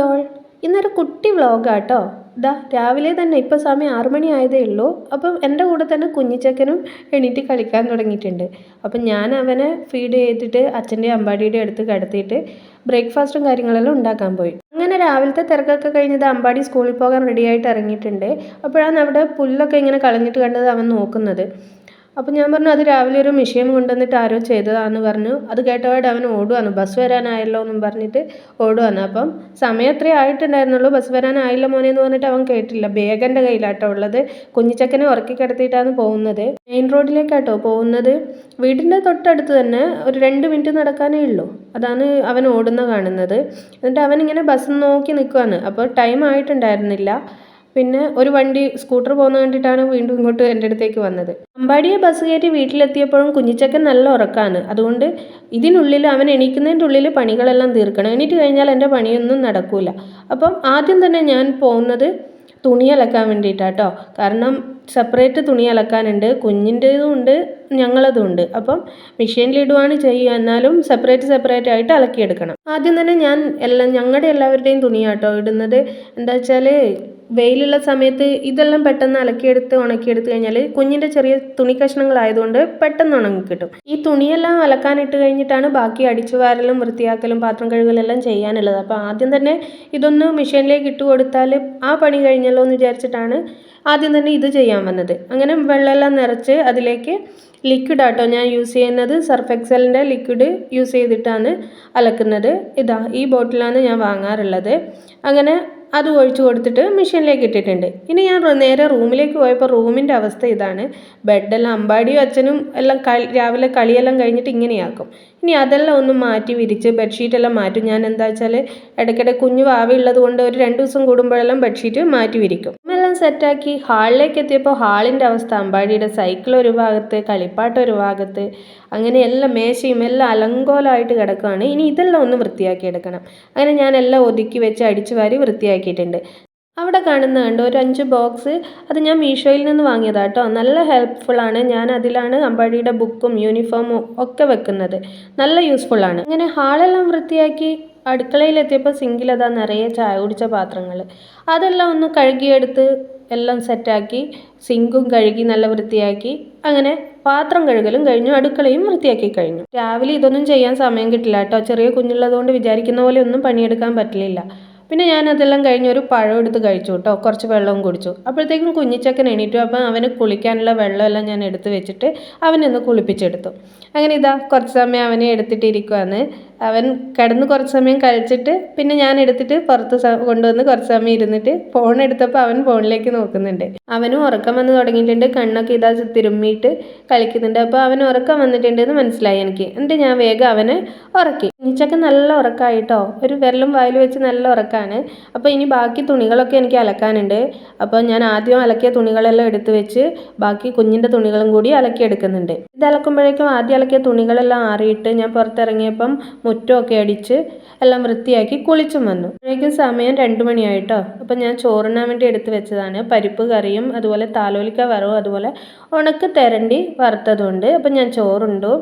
Hi ഇന്നൊരു കുട്ടി വ്ളോഗാട്ടോ. ഇതാ രാവിലെ തന്നെ ഇപ്പോൾ സമയം ആറുമണി ആയതേ ഉള്ളൂ. അപ്പം എന്റെ കൂടെ തന്നെ കുഞ്ഞിച്ചക്കനും എണീറ്റ് കളിക്കാൻ തുടങ്ങിയിട്ടുണ്ട്. അപ്പം ഞാൻ അവനെ ഫീഡ് ചെയ്തിട്ട് അച്ഛന്റെ അമ്പാടിയുടെ അടുത്ത് കിടത്തിയിട്ട് ബ്രേക്ക്ഫാസ്റ്റും കാര്യങ്ങളെല്ലാം ഉണ്ടാക്കാൻ പോയി. അങ്ങനെ രാവിലത്തെ തിരക്കൊക്കെ കഴിഞ്ഞത് അമ്പാടി സ്കൂളിൽ പോകാൻ റെഡിയായിട്ട് ഇറങ്ങിയിട്ടുണ്ട്. അപ്പോഴാണ് അവിടെ പുല്ലൊക്കെ ഇങ്ങനെ കളഞ്ഞിട്ട് കണ്ടത് അവൻ നോക്കുന്നത്. അപ്പോൾ ഞാൻ പറഞ്ഞു അത് രാവിലെ ഒരു മെഷീൻ കൊണ്ടുവന്നിട്ട് ആരോ ചെയ്തതാണെന്ന് പറഞ്ഞു. അത് കേട്ടപാട് അവൻ ഓടുവാണ്. ബസ് വരാനായല്ലോ എന്നും പറഞ്ഞിട്ട് ഓടുവാണ്. അപ്പം സമയം അത്രേ ആയിട്ടുണ്ടായിരുന്നുള്ളൂ. ബസ് വരാനായില്ല മോനെ എന്ന് പറഞ്ഞിട്ട് അവൻ കേട്ടില്ല. ബേഗന്റെ കയ്യിലാട്ടോ ഉള്ളത്. കുഞ്ഞിച്ചക്കനെ ഉറക്കി കിടത്തിയിട്ടാണ് പോകുന്നത്. മെയിൻ റോഡിലേക്കാട്ടോ പോകുന്നത്. വീടിന്റെ തൊട്ടടുത്ത് തന്നെ ഒരു രണ്ട് മിനിറ്റ് നടക്കാനേ ഉള്ളൂ. അതാണ് അവൻ ഓടുന്ന കാണുന്നത്. എന്നിട്ട് അവൻ ഇങ്ങനെ ബസ് നോക്കി നിൽക്കുവാണ് അപ്പോൾ ടൈം ആയിട്ടുണ്ടായിരുന്നില്ല. പിന്നെ ഒരു വണ്ടി സ്കൂട്ടർ പോകുന്ന കണ്ടിട്ടാണ് വീണ്ടും ഇങ്ങോട്ട് എന്റെ അടുത്തേക്ക് വന്നത്. അമ്പാടിയെ ബസ് കയറ്റി വീട്ടിലെത്തിയപ്പോഴും കുഞ്ഞിച്ചക്കൻ നല്ല ഉറക്കാണ്. അതുകൊണ്ട് ഇതിനുള്ളിൽ അവൻ എണീക്കുന്നതിന്റെ ഉള്ളിൽ പണികളെല്ലാം തീർക്കണം. എണീറ്റ് കഴിഞ്ഞാൽ എന്റെ പണിയൊന്നും നടക്കില്ല അപ്പം ആദ്യം തന്നെ ഞാൻ പോകുന്നത് തുണി അലക്കാൻ വേണ്ടിയിട്ടാട്ടോ. കാരണം സെപ്പറേറ്റ് തുണി അലക്കാനുണ്ട്. കുഞ്ഞിന്റേതും ഉണ്ട് ഞങ്ങളതും ഉണ്ട്. അപ്പം മെഷീനിലിടുവാണ് ചെയ്യുക. എന്നാലും സെപ്പറേറ്റ് സെപ്പറേറ്റ് ആയിട്ട് അലക്കിയെടുക്കണം. ആദ്യം തന്നെ ഞാൻ എല്ലാം ഞങ്ങളുടെ എല്ലാവരുടെയും തുണിയാട്ടോ ഇടുന്നത്. എന്താ വെച്ചാൽ വെയിലുള്ള സമയത്ത് ഇതെല്ലാം പെട്ടെന്ന് അലക്കിയെടുത്ത് ഉണക്കിയെടുത്ത് കഴിഞ്ഞാൽ കുഞ്ഞിന്റെ ചെറിയ തുണി കഷ്ണങ്ങളായതുകൊണ്ട് പെട്ടെന്ന് ഉണങ്ങി കിട്ടും. ഈ തുണിയെല്ലാം അലക്കാനിട്ട് കഴിഞ്ഞിട്ടാണ് ബാക്കി അടിച്ചു വാരലും വൃത്തിയാക്കലും പാത്രം കഴുകലെല്ലാം ചെയ്യാനുള്ളത്. അപ്പോൾ ആദ്യം തന്നെ ഇതൊന്ന് മെഷീനിലേക്ക് ഇട്ട് കൊടുത്താൽ ആ പണി കഴിഞ്ഞല്ലോ എന്ന് വിചാരിച്ചിട്ടാണ് ആദ്യം തന്നെ ഇത് ചെയ്യാൻ വന്നത്. അങ്ങനെ വെള്ളമെല്ലാം നിറച്ച് അതിലേക്ക് ലിക്വിഡ് ആട്ടോ ഞാൻ യൂസ് ചെയ്യുന്നത്. സർഫ് എക്സലിന്റെ ലിക്വിഡ് യൂസ് ചെയ്തിട്ടാണ് അലക്കുന്നത്. ഇതാ ഈ ബോട്ടിലാണ് ഞാൻ വാങ്ങാറുള്ളത്. അങ്ങനെ അത് ഒഴിച്ചു കൊടുത്തിട്ട് മെഷീനിലേക്ക് ഇട്ടിട്ടുണ്ട്. ഇനി ഞാൻ നേരെ റൂമിലേക്ക് പോയപ്പോൾ റൂമിന്റെ അവസ്ഥ ഇതാണ്. ബെഡെല്ലാം അമ്പാടിയും അച്ഛനും എല്ലാം കളി രാവിലെ കളിയെല്ലാം കഴിഞ്ഞിട്ട് ഇങ്ങനെയാക്കും. ഇനി അതെല്ലാം ഒന്ന് മാറ്റി വിരിച്ച് ബെഡ്ഷീറ്റെല്ലാം മാറ്റും. ഞാൻ എന്താ വെച്ചാൽ ഇടയ്ക്കിടെ കുഞ്ഞു വാവയുള്ളത് കൊണ്ട് ഒരു രണ്ട് ദിവസം കൂടുമ്പോഴെല്ലാം ബെഡ്ഷീറ്റ് മാറ്റി വിരിക്കും. സെറ്റാക്കി ഹാളിലേക്ക് എത്തിയപ്പോൾ ഹാളിന്റെ അവസ്ഥ അമ്പാടിയുടെ സൈക്കിൾ ഒരു ഭാഗത്ത് കളിപ്പാട്ട ഒരു ഭാഗത്ത് അങ്ങനെ എല്ലാം മേശയും എല്ലാം അലങ്കോലമായിട്ട് കിടക്കുകയാണ് ഇനി ഇതെല്ലാം ഒന്ന് വൃത്തിയാക്കി എടുക്കണം. അങ്ങനെ ഞാൻ എല്ലാം ഒതുക്കി വെച്ച് അടിച്ചു വാരി വൃത്തിയാക്കിയിട്ടുണ്ട്. അവിടെ കാണുന്ന കണ്ടോ? ഒരു അഞ്ച് ബോക്സ് അത് ഞാൻ മീഷോയിൽ നിന്ന് വാങ്ങിയതാണ് കേട്ടോ നല്ല ഹെൽപ്ഫുള്ളാണ് ഞാൻ അതിലാണ് അമ്പാടിയുടെ ബുക്കും യൂണിഫോമും ഒക്കെ വെക്കുന്നത്. നല്ല യൂസ്ഫുള്ളാണ് അങ്ങനെ ഹാളെല്ലാം വൃത്തിയാക്കി അടുക്കളയിലെത്തിയപ്പോൾ സിങ്കിൽ അതാ നിറയെ ചായ കുടിച്ച പാത്രങ്ങൾ അതെല്ലാം ഒന്ന് കഴുകിയെടുത്ത് എല്ലാം സെറ്റാക്കി സിങ്കും കഴുകി നല്ല വൃത്തിയാക്കി. അങ്ങനെ പാത്രം കഴുകലും കഴിഞ്ഞു അടുക്കളയും വൃത്തിയാക്കി കഴിഞ്ഞു. രാവിലെ ഇതൊന്നും ചെയ്യാൻ സമയം കിട്ടില്ല കേട്ടോ ചെറിയ കുഞ്ഞുള്ളതുകൊണ്ട് വിചാരിക്കുന്ന പോലെ ഒന്നും പണിയെടുക്കാൻ പറ്റില്ല. പിന്നെ ഞാൻ അതെല്ലാം കഴിഞ്ഞ് ഒരു പഴം എടുത്ത് കഴിച്ചു കേട്ടോ. കുറച്ച് വെള്ളവും കുടിച്ചു. അപ്പോഴത്തേക്കും കുഞ്ഞിച്ചക്കൻ എണീറ്റു. അപ്പം അവന് കുളിക്കാനുള്ള വെള്ളമെല്ലാം ഞാൻ എടുത്ത് വെച്ചിട്ട് അവനൊന്ന് കുളിപ്പിച്ചെടുത്തു. അങ്ങനെ ഇതാ കുറച്ച് സമയം അവനെ എടുത്തിട്ടിരിക്കുവാണ്. അവൻ കിടന്ന് കുറച്ച് സമയം കളിച്ചിട്ട് പിന്നെ ഞാൻ എടുത്തിട്ട് പുറത്ത് കൊണ്ടുവന്ന് കുറച്ച് സമയം ഇരുന്നിട്ട് ഫോൺ എടുത്തപ്പോൾ അവൻ ഫോണിലേക്ക് നോക്കുന്നുണ്ട്. അവനും ഉറക്കം വന്ന് തുടങ്ങിയിട്ടുണ്ട്. കണ്ണൊക്കെ ഇതാ തിരുമ്മിയിട്ട് കളിക്കുന്നുണ്ട്. അപ്പോൾ അവൻ ഉറക്കം വന്നിട്ടുണ്ട് എന്ന് മനസ്സിലായി എനിക്ക്. എന്നിട്ട് ഞാൻ വേഗം അവനെ ഉറക്കി. കുഞ്ഞിച്ചക്ക നല്ല ഉറക്കമായിട്ടോ ഒരു വിരലും വായിൽ വെച്ച് നല്ല ഉറക്കമാണ് അപ്പോൾ ഇനി ബാക്കി തുണികളൊക്കെ എനിക്ക് അലക്കാനുണ്ട്. അപ്പോൾ ഞാൻ ആദ്യം അലക്കിയ തുണികളെല്ലാം എടുത്ത് വെച്ച് ബാക്കി കുഞ്ഞിന്റെ തുണികളും കൂടി അലക്കി എടുക്കുന്നുണ്ട് ഇത് അലക്കുമ്പോഴേക്കും ആദ്യം അലക്കിയ തുണികളെല്ലാം ആറിയിട്ട് ഞാൻ പുറത്തിറങ്ങിയപ്പം മുറ്റമൊക്കെ അടിച്ച് എല്ലാം വൃത്തിയാക്കി കുളിച്ചും വന്നു. അപ്പോഴേക്കും സമയം രണ്ട് മണിയായിട്ടോ. അപ്പം ഞാൻ ചോറിനാൻ വേണ്ടി എടുത്ത് വെച്ചതാണ്. പരിപ്പ് കറിയും അതുപോലെ താലോലിക്ക വറവും അതുപോലെ ഉണക്ക് തെരണ്ടി വറുത്തതുണ്ട്. അപ്പം ഞാൻ ചോറുണ്ടു.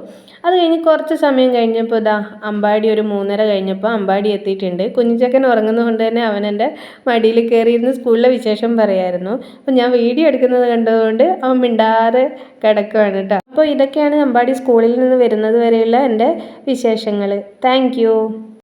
അത് കഴിഞ്ഞ് കുറച്ച് സമയം കഴിഞ്ഞപ്പോൾ ഇതാ അമ്പാടി ഒരു മൂന്നര കഴിഞ്ഞപ്പോൾ അമ്പാടി എത്തിയിട്ടുണ്ട്. കുഞ്ഞിച്ചക്കൻ ഉറങ്ങുന്നതുകൊണ്ട് തന്നെ അവൻ എന്റെ മടിയിൽ കയറിയിരുന്ന് സ്കൂളിലെ വിശേഷം പറയായിരുന്നു. അപ്പം ഞാൻ വീഡിയോ എടുക്കുന്നത് കണ്ടതുകൊണ്ട് അവൻ മിണ്ടാതെ കിടക്കുകയാണ് കേട്ടോ. അപ്പോൾ ഇതൊക്കെയാണ് അമ്പാടി സ്കൂളിൽ നിന്ന് വരുന്നത് വരെയുള്ള എന്റെ വിശേഷങ്ങൾ ಥ್ಯಾಂಕ್ ಯು